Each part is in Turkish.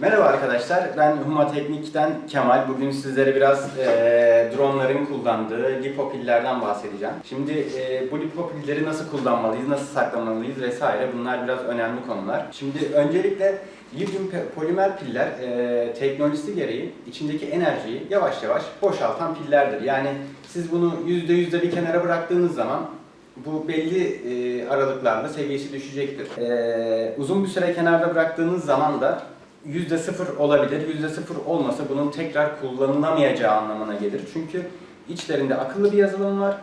Merhaba arkadaşlar, ben Huma Teknik'ten Kemal. Bugün sizlere biraz e, dronların kullandığı lipopillerden bahsedeceğim. Şimdi e, bu lipopilleri nasıl kullanmalıyız, nasıl saklamalıyız vesaire bunlar biraz önemli konular. Şimdi öncelikle lityum polimer piller e, teknolojisi gereği içindeki enerjiyi yavaş yavaş boşaltan pillerdir. Yani siz bunu %100'de bir kenara bıraktığınız zaman bu belli e, aralıklarla seviyesi düşecektir. E, uzun bir süre kenarda bıraktığınız zaman da yüzde sıfır olabilir. Yüzde sıfır olmasa bunun tekrar kullanılamayacağı anlamına gelir. Çünkü içlerinde akıllı bir yazılım var.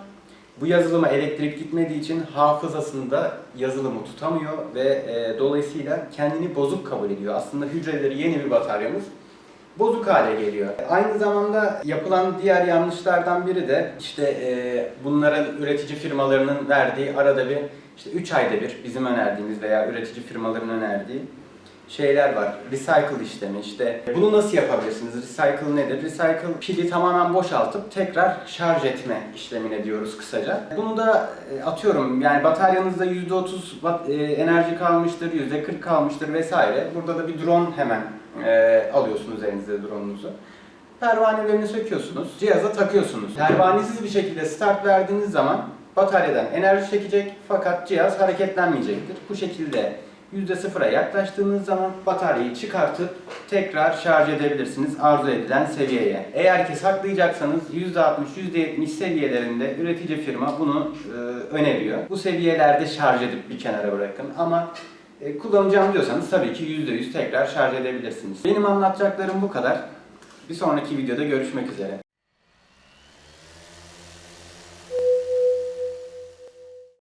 Bu yazılıma elektrik gitmediği için hafızasında yazılımı tutamıyor ve e, dolayısıyla kendini bozuk kabul ediyor. Aslında hücreleri yeni bir bataryamız bozuk hale geliyor. Aynı zamanda yapılan diğer yanlışlardan biri de işte e, bunların üretici firmalarının verdiği arada bir işte 3 ayda bir bizim önerdiğimiz veya üretici firmaların önerdiği şeyler var. Recycle işlemi işte. Bunu nasıl yapabilirsiniz? Recycle nedir? Recycle pili tamamen boşaltıp tekrar şarj etme işlemine diyoruz kısaca. Bunu da e, atıyorum yani bataryanızda %30 watt, e, enerji kalmıştır, %40 kalmıştır vesaire. Burada da bir drone hemen e, alıyorsunuz elinize drone'unuzu. Pervanelerini söküyorsunuz, cihaza takıyorsunuz. Pervanesiz bir şekilde start verdiğiniz zaman bataryadan enerji çekecek fakat cihaz hareketlenmeyecektir. Bu şekilde %0'a yaklaştığınız zaman bataryayı çıkartıp tekrar şarj edebilirsiniz arzu edilen seviyeye. Eğer ki saklayacaksanız %60, %70 seviyelerinde üretici firma bunu e, öneriyor. Bu seviyelerde şarj edip bir kenara bırakın ama e, kullanacağım diyorsanız tabii ki %100 tekrar şarj edebilirsiniz. Benim anlatacaklarım bu kadar. Bir sonraki videoda görüşmek üzere.